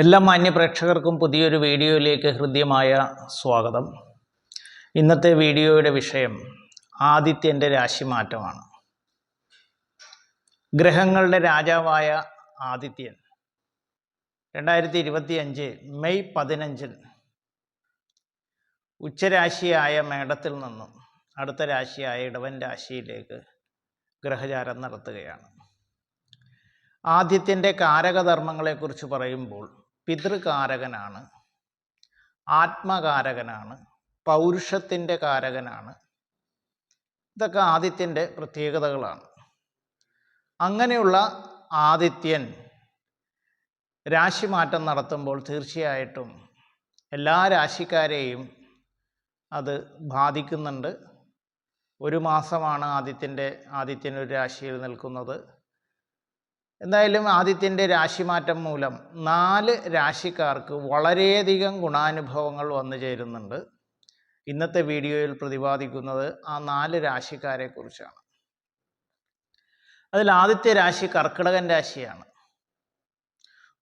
എല്ലാ മാന്യ പ്രേക്ഷകർക്കും പുതിയൊരു വീഡിയോയിലേക്ക് ഹൃദ്യമായ സ്വാഗതം. ഇന്നത്തെ വീഡിയോയുടെ വിഷയം ആദിത്യന്റെ രാശിമാറ്റമാണ്. ഗ്രഹങ്ങളുടെ രാജാവായ ആദിത്യൻ രണ്ടായിരത്തി ഇരുപത്തി അഞ്ച് മെയ് പതിനഞ്ചിന് ഉച്ചരാശിയായ മേടത്തിൽ നിന്നും അടുത്ത രാശിയായ ഇടവൻ രാശിയിലേക്ക് ഗ്രഹചാരം നടത്തുകയാണ്. ആദിത്യന്റെ കാരകധർമ്മങ്ങളെക്കുറിച്ച് പറയുമ്പോൾ പിതൃകാരകനാണ് ആത്മകാരകനാണ് പൗരുഷത്തിന്റെ കാരകനാണ്. ഇതൊക്കെ ആദിത്യന്റെ പ്രത്യേകതകളാണ്. അങ്ങനെയുള്ള ആദിത്യൻ രാശിമാറ്റം നടത്തുമ്പോൾ തീർച്ചയായിട്ടും എല്ലാ രാശിക്കാരെയും അത് ബാധിക്കുന്നുണ്ട്. ഒരു മാസമാണ് ആദിത്യന്റെ ആദിത്യൻ ഒരു രാശിയിൽ നിൽക്കുന്നത്. എന്തായാലും ആദിത്യന്റെ രാശിമാറ്റം മൂലം നാല് രാശിക്കാർക്ക് വളരെയധികം ഗുണാനുഭവങ്ങൾ വന്നു ചേരുന്നുണ്ട്. ഇന്നത്തെ വീഡിയോയിൽ പ്രതിപാദിക്കുന്നത് ആ നാല് രാശിക്കാരെക്കുറിച്ചാണ് അതിൽ ആദിത്യ രാശി കർക്കിടകൻ രാശിയാണ്.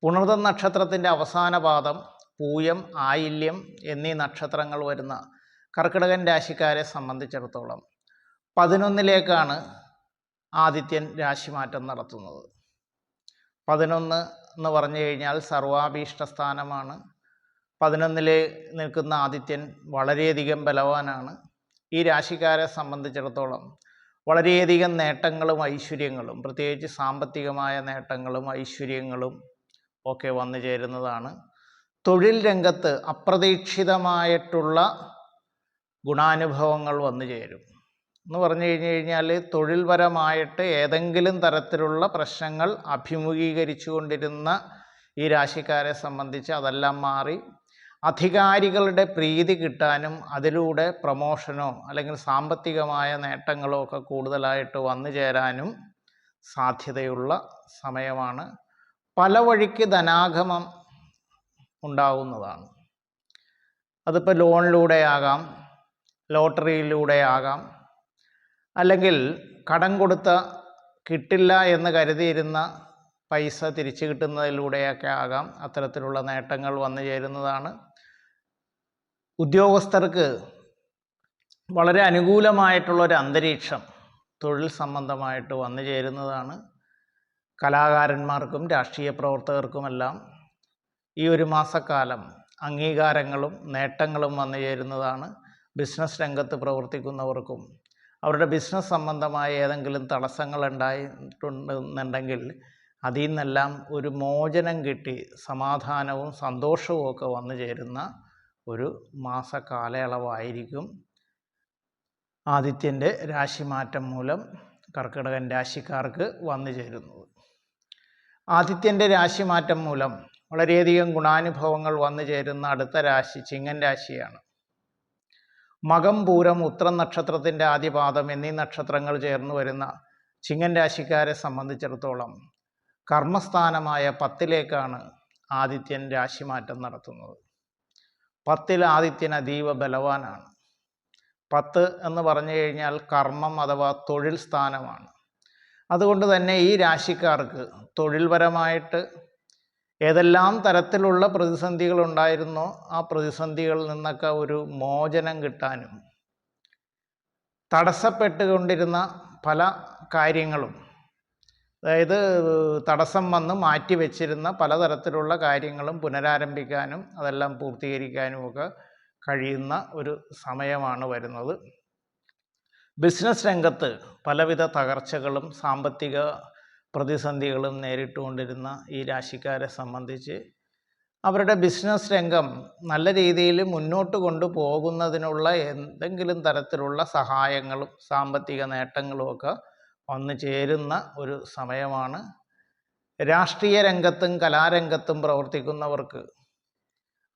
പുണർതം നക്ഷത്രത്തിന്റെ അവസാന പാദം പൂയം ആയില്യം എന്നീ നക്ഷത്രങ്ങൾ വരുന്ന കർക്കിടകൻ രാശിക്കാരെ സംബന്ധിച്ചിടത്തോളം പതിനൊന്നിലേക്കാണ് ആദിത്യൻ രാശിമാറ്റം നടത്തുന്നത്. പതിനൊന്ന് എന്ന് പറഞ്ഞു കഴിഞ്ഞാൽ സർവാഭീഷ്ട സ്ഥാനമാണ് പതിനൊന്നിൽ നിൽക്കുന്ന ആദിത്യൻ വളരെയധികം ബലവാനാണ്. ഈ രാശിക്കാരെ സംബന്ധിച്ചിടത്തോളം വളരെയധികം നേട്ടങ്ങളും ഐശ്വര്യങ്ങളും പ്രത്യേകിച്ച് സാമ്പത്തികമായ നേട്ടങ്ങളും ഐശ്വര്യങ്ങളും ഒക്കെ വന്നു ചേരുന്നതാണ്. തൊഴിൽ രംഗത്ത് അപ്രതീക്ഷിതമായിട്ടുള്ള ഗുണാനുഭവങ്ങൾ വന്നു ചേരും. എന്ന് പറഞ്ഞു കഴിഞ്ഞു കഴിഞ്ഞാൽ തൊഴിൽപരമായിട്ട് ഏതെങ്കിലും തരത്തിലുള്ള പ്രശ്നങ്ങൾ അഭിമുഖീകരിച്ചു കൊണ്ടിരുന്ന ഈ രാശിക്കാരെ സംബന്ധിച്ച് അതെല്ലാം മാറി അധികാരികളുടെ പ്രീതി കിട്ടാനും അതിലൂടെ പ്രമോഷനോ അല്ലെങ്കിൽ സാമ്പത്തികമായ നേട്ടങ്ങളോ ഒക്കെ കൂടുതലായിട്ട് വന്നു ചേരാനും സാധ്യതയുള്ള സമയമാണ്. പല വഴിക്ക് ധനാഗമം ഉണ്ടാകുന്നതാണ് അതിപ്പോൾ ലോണിലൂടെ ആകാം ലോട്ടറിയിലൂടെ ആകാം അല്ലെങ്കിൽ കടം കൊടുത്ത കിട്ടില്ല എന്ന് കരുതിയിരുന്ന പൈസ തിരിച്ചു കിട്ടുന്നതിലൂടെയൊക്കെ ആകാം അത്തരത്തിലുള്ള നേട്ടങ്ങൾ വന്നു ചേരുന്നതാണ്. ഉദ്യോഗസ്ഥർക്ക് വളരെ അനുകൂലമായിട്ടുള്ളൊരു അന്തരീക്ഷം തൊഴിൽ സംബന്ധമായിട്ട് വന്നു ചേരുന്നതാണ്. കലാകാരന്മാർക്കും രാഷ്ട്രീയ പ്രവർത്തകർക്കുമെല്ലാം ഈ ഒരു മാസക്കാലം അംഗീകാരങ്ങളും നേട്ടങ്ങളും വന്നു ചേരുന്നതാണ്. ബിസിനസ് രംഗത്ത് പ്രവർത്തിക്കുന്നവർക്കും അവരുടെ ബിസിനസ് സംബന്ധമായ ഏതെങ്കിലും തടസ്സങ്ങൾ ഉണ്ടായിട്ടുണ്ടെന്നുണ്ടെങ്കിൽ അതിൽ നിന്നെല്ലാം ഒരു മോചനം കിട്ടി സമാധാനവും സന്തോഷവും ഒക്കെ വന്നു ചേരുന്ന ഒരു മാസ കാലയളവായിരിക്കും ആദിത്യന്റെ രാശിമാറ്റം മൂലം കർക്കിടകൻ രാശിക്കാർക്ക് വന്നു ചേരുന്നത്. ആദിത്യന്റെ രാശിമാറ്റം മൂലം വളരെയധികം ഗുണാനുഭവങ്ങൾ വന്നു ചേരുന്ന അടുത്ത രാശി ചിങ്ങൻ രാശിയാണ്. മകം പൂരം ഉത്രം നക്ഷത്രത്തിന്റെ ആദ്യപാദം എന്നീ നക്ഷത്രങ്ങൾ ചേർന്ന് വരുന്ന ചിങ്ങൻ രാശിക്കാരെ സംബന്ധിച്ചിടത്തോളം കർമ്മസ്ഥാനമായ പത്തിലേക്കാണ് ആദിത്യൻ രാശിമാറ്റം നടത്തുന്നത്. പത്തിൽ ആദിത്യൻ അതീവ ബലവാനാണ്. പത്ത് എന്ന് പറഞ്ഞു കഴിഞ്ഞാൽ കർമ്മം അഥവാ തൊഴിൽ സ്ഥാനമാണ്. അതുകൊണ്ട് തന്നെ ഈ രാശിക്കാർക്ക് തൊഴിൽപരമായിട്ട് ഏതെല്ലാം തരത്തിലുള്ള പ്രതിസന്ധികൾ ഉണ്ടായിരുന്നോ ആ പ്രതിസന്ധികളിൽ നിന്നൊക്കെ ഒരു മോചനം കിട്ടാനും തടസ്സപ്പെട്ടുകൊണ്ടിരുന്ന പല കാര്യങ്ങളും. അതായത് തടസ്സം വന്ന് മാറ്റി വെച്ചിരുന്ന പലതരത്തിലുള്ള കാര്യങ്ങളും പുനരാരംഭിക്കാനും അതെല്ലാം പൂർത്തീകരിക്കാനും ഒക്കെ കഴിയുന്ന ഒരു സമയമാണ് വരുന്നത്. ബിസിനസ് രംഗത്ത് പലവിധ തകർച്ചകളും സാമ്പത്തിക പ്രതിസന്ധികളും നേരിട്ടുകൊണ്ടിരുന്ന ഈ രാശിക്കാരെ സംബന്ധിച്ച് അവരുടെ ബിസിനസ് രംഗം നല്ല രീതിയിൽ മുന്നോട്ട് കൊണ്ടുപോകുന്നതിനുള്ള എന്തെങ്കിലും തരത്തിലുള്ള സഹായങ്ങളും സാമ്പത്തിക നേട്ടങ്ങളും ഒക്കെ വന്നു ചേരുന്ന ഒരു സമയമാണ്. രാഷ്ട്രീയ രംഗത്തും കലാരംഗത്തും പ്രവർത്തിക്കുന്നവർക്ക്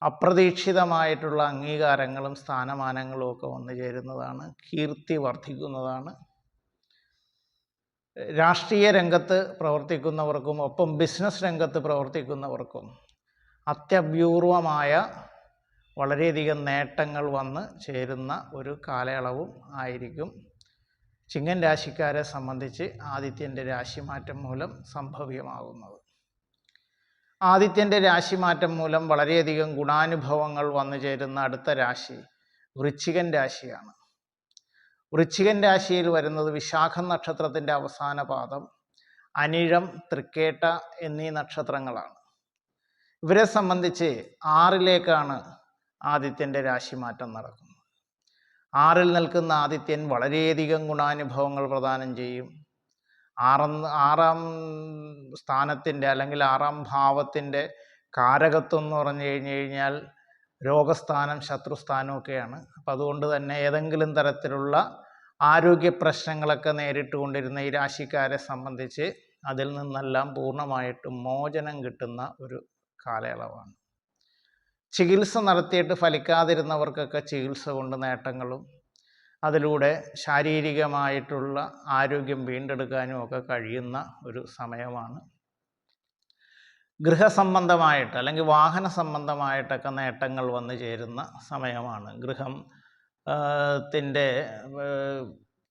അപ്രതീക്ഷിതമായിട്ടുള്ള അംഗീകാരങ്ങളും സ്ഥാനമാനങ്ങളും ഒക്കെ വന്നു ചേരുന്നതാണ് കീർത്തി വർദ്ധിക്കുന്നതാണ്. രാഷ്ട്രീയ രംഗത്ത് പ്രവർത്തിക്കുന്നവർക്കും ഒപ്പം ബിസിനസ് രംഗത്ത് പ്രവർത്തിക്കുന്നവർക്കും അത്യപൂർവമായ വളരെയധികം നേട്ടങ്ങൾ വന്ന് ചേരുന്ന ഒരു കാലയളവും ആയിരിക്കും. ചിങ്ങൻ രാശിക്കാരെ സംബന്ധിച്ച് ആദിത്യന്റെ രാശിമാറ്റം മൂലം സംഭവ്യമാകുന്നത്. ആദിത്യന്റെ രാശിമാറ്റം മൂലം വളരെയധികം ഗുണാനുഭവങ്ങൾ വന്നു ചേരുന്ന അടുത്ത രാശി വൃശ്ചികൻ രാശിയാണ്. വൃശ്ചികൻ രാശിയിൽ വരുന്നത് വിശാഖം നക്ഷത്രത്തിന്റെ അവസാന പാദം അനിഴം തൃക്കേട്ട എന്നീ നക്ഷത്രങ്ങളാണ്. ഇവരെ സംബന്ധിച്ച് ആറിലേക്കാണ് ആദിത്യന്റെ രാശിമാറ്റം നടക്കുന്നത്. ആറിൽ നിൽക്കുന്ന ആദിത്യൻ വളരെയധികം ഗുണാനുഭവങ്ങൾ പ്രദാനം ചെയ്യും. ആറാം ആറാം സ്ഥാനത്തിന്റെ അല്ലെങ്കിൽ ആറാം ഭാവത്തിന്റെ കാരകത്വം എന്ന് പറഞ്ഞു കഴിഞ്ഞു കഴിഞ്ഞാൽ രോഗസ്ഥാനം ശത്രുസ്ഥാനം ഒക്കെയാണ് അപ്പം അതുകൊണ്ട് തന്നെ ഏതെങ്കിലും തരത്തിലുള്ള ആരോഗ്യ പ്രശ്നങ്ങളൊക്കെ നേരിട്ടുകൊണ്ടിരുന്ന ഈ രാശിക്കാരെ സംബന്ധിച്ച് അതിൽ നിന്നെല്ലാം പൂർണമായിട്ടും മോചനം കിട്ടുന്ന ഒരു കാലയളവാണ്. ചികിത്സ നടത്തിയിട്ട് ഫലിക്കാതിരുന്നവർക്കൊക്കെ ചികിത്സ കൊണ്ട് നേട്ടങ്ങളും അതിലൂടെ ശാരീരികമായിട്ടുള്ള ആരോഗ്യം വീണ്ടെടുക്കാനും ഒക്കെ കഴിയുന്ന ഒരു സമയമാണ്. ഗൃഹസംബന്ധമായിട്ട് അല്ലെങ്കിൽ വാഹന സംബന്ധമായിട്ടൊക്കെ നേട്ടങ്ങൾ വന്നു ചേരുന്ന സമയമാണ്. ഗൃഹം ത്തിന്റെ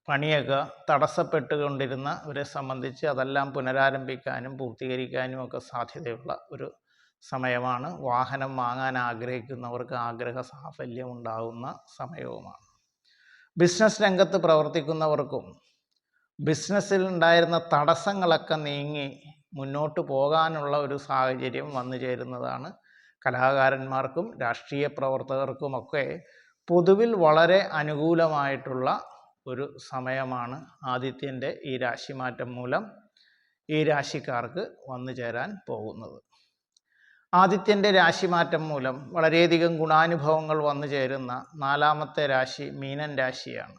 പണിയൊക്കെ തടസ്സപ്പെട്ടുകൊണ്ടിരുന്നവരെ സംബന്ധിച്ച് അതെല്ലാം പുനരാരംഭിക്കാനും പൂർത്തീകരിക്കാനും ഒക്കെ സാധ്യതയുള്ള ഒരു സമയമാണ്. വാഹനം വാങ്ങാൻ ആഗ്രഹിക്കുന്നവർക്ക് ആഗ്രഹ സാഫല്യം ഉണ്ടാകുന്ന സമയവുമാണ്. ബിസിനസ് രംഗത്ത് പ്രവർത്തിക്കുന്നവർക്കും ബിസിനസ്സിൽ ഉണ്ടായിരുന്ന തടസ്സങ്ങളൊക്കെ നീങ്ങി മുന്നോട്ട് പോകാനുള്ള ഒരു സാഹചര്യം വന്നു ചേരുന്നതാണ് കലാകാരന്മാർക്കും രാഷ്ട്രീയ പ്രവർത്തകർക്കുമൊക്കെ പൊതുവിൽ വളരെ അനുകൂലമായിട്ടുള്ള ഒരു സമയമാണ് ആദിത്യന്റെ ഈ രാശിമാറ്റം മൂലം ഈ രാശിക്കാർക്ക് വന്നു ചേരാൻ പോകുന്നത്. ആദിത്യന്റെ രാശിമാറ്റം മൂലം വളരെയധികം ഗുണാനുഭവങ്ങൾ വന്നു ചേരുന്ന നാലാമത്തെ രാശി മീനൻ രാശിയാണ്.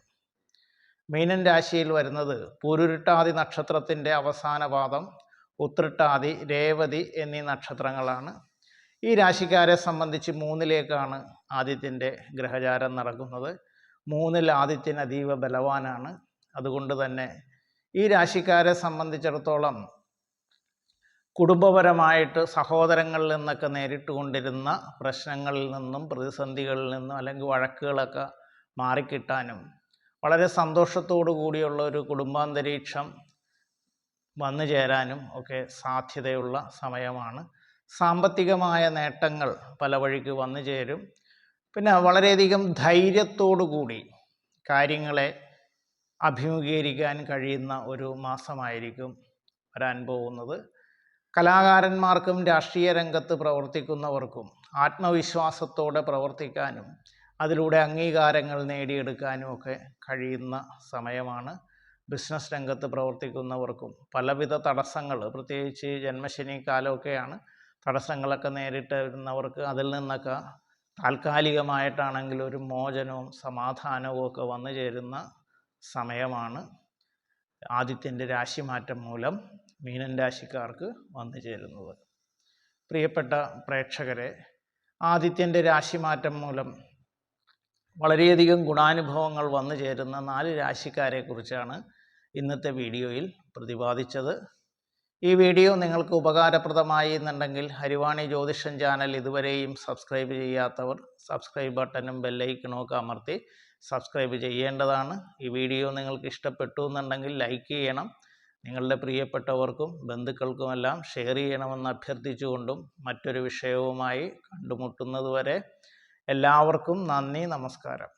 മീനൻ രാശിയിൽ വരുന്നത് പൂരുരുട്ടാതി നക്ഷത്രത്തിന്റെ അവസാന പാദം ഉത്രട്ടാതി രേവതി എന്നീ നക്ഷത്രങ്ങളാണ്. ഈ രാശിക്കാരെ സംബന്ധിച്ച് മൂന്നിലേക്കാണ് ആദിത്യന്റെ ഗ്രഹചാരം നടക്കുന്നത്. മൂന്നിൽ ആദിത്യൻ അതീവ ബലവാനാണ്. അതുകൊണ്ട് തന്നെ ഈ രാശിക്കാരെ സംബന്ധിച്ചിടത്തോളം കുടുംബപരമായിട്ട് സഹോദരങ്ങളിൽ നിന്നൊക്കെ നേരിട്ടുകൊണ്ടിരുന്ന പ്രശ്നങ്ങളിൽ നിന്നും പ്രതിസന്ധികളിൽ നിന്നും അല്ലെങ്കിൽ വഴക്കുകളൊക്കെ മാറിക്കിട്ടാനും വളരെ സന്തോഷത്തോടു കൂടിയുള്ള ഒരു കുടുംബാന്തരീക്ഷം വന്നു ചേരാനും ഒക്കെ സാധ്യതയുള്ള സമയമാണ്. സാമ്പത്തികമായ നേട്ടങ്ങൾ പല വഴിക്ക് വന്നു ചേരും. പിന്നെ വളരെയധികം ധൈര്യത്തോടു കൂടി കാര്യങ്ങളെ അഭിമുഖീകരിക്കാൻ കഴിയുന്ന ഒരു മാസമായിരിക്കും വരാൻ പോകുന്നത്. കലാകാരന്മാർക്കും രാഷ്ട്രീയ രംഗത്ത് പ്രവർത്തിക്കുന്നവർക്കും ആത്മവിശ്വാസത്തോടെ പ്രവർത്തിക്കാനും അതിലൂടെ അംഗീകാരങ്ങൾ നേടിയെടുക്കാനും ഒക്കെ കഴിയുന്ന സമയമാണ്. ബിസിനസ് രംഗത്ത് പ്രവർത്തിക്കുന്നവർക്കും പലവിധ തടസ്സങ്ങൾ പ്രത്യേകിച്ച് ജന്മശനി കാലമൊക്കെയാണ് തടസ്സങ്ങളൊക്കെ നേരിട്ട് വരുന്നവർക്ക് അതിൽ നിന്നൊക്കെ താൽക്കാലികമായിട്ടാണെങ്കിലും ഒരു മോചനവും സമാധാനവും ഒക്കെ വന്നു ചേരുന്ന സമയമാണ് ആദിത്യന്റെ രാശിമാറ്റം മൂലം മീനൻ രാശിക്കാർക്ക് വന്നു ചേരുന്നത്. പ്രിയപ്പെട്ട പ്രേക്ഷകരെ ആദിത്യന്റെ രാശിമാറ്റം മൂലം വളരെയധികം ഗുണാനുഭവങ്ങൾ വന്നു ചേരുന്ന നാല് രാശിക്കാരെക്കുറിച്ചാണ് ഇന്നത്തെ വീഡിയോയിൽ പ്രതിപാദിച്ചത്. ഈ വീഡിയോ നിങ്ങൾക്ക് ഉപകാരപ്രദമായി എന്നുണ്ടെങ്കിൽ ഹരിവാണി ജ്യോതിഷൻ ചാനൽ ഇതുവരെയും സബ്സ്ക്രൈബ് ചെയ്യാത്തവർ സബ്സ്ക്രൈബ് ബട്ടനും ബെല്ലൈക്കണും ഒക്കെ അമർത്തി സബ്സ്ക്രൈബ് ചെയ്യേണ്ടതാണ്. ഈ വീഡിയോ നിങ്ങൾക്ക് ഇഷ്ടപ്പെട്ടു എന്നുണ്ടെങ്കിൽ ലൈക്ക് ചെയ്യണം. നിങ്ങളുടെ പ്രിയപ്പെട്ടവർക്കും ബന്ധുക്കൾക്കുമെല്ലാം ഷെയർ ചെയ്യണമെന്ന് അഭ്യർത്ഥിച്ചുകൊണ്ടും മറ്റൊരു വിഷയവുമായി കണ്ടുമുട്ടുന്നതുവരെ എല്ലാവർക്കും നന്ദി നമസ്കാരം.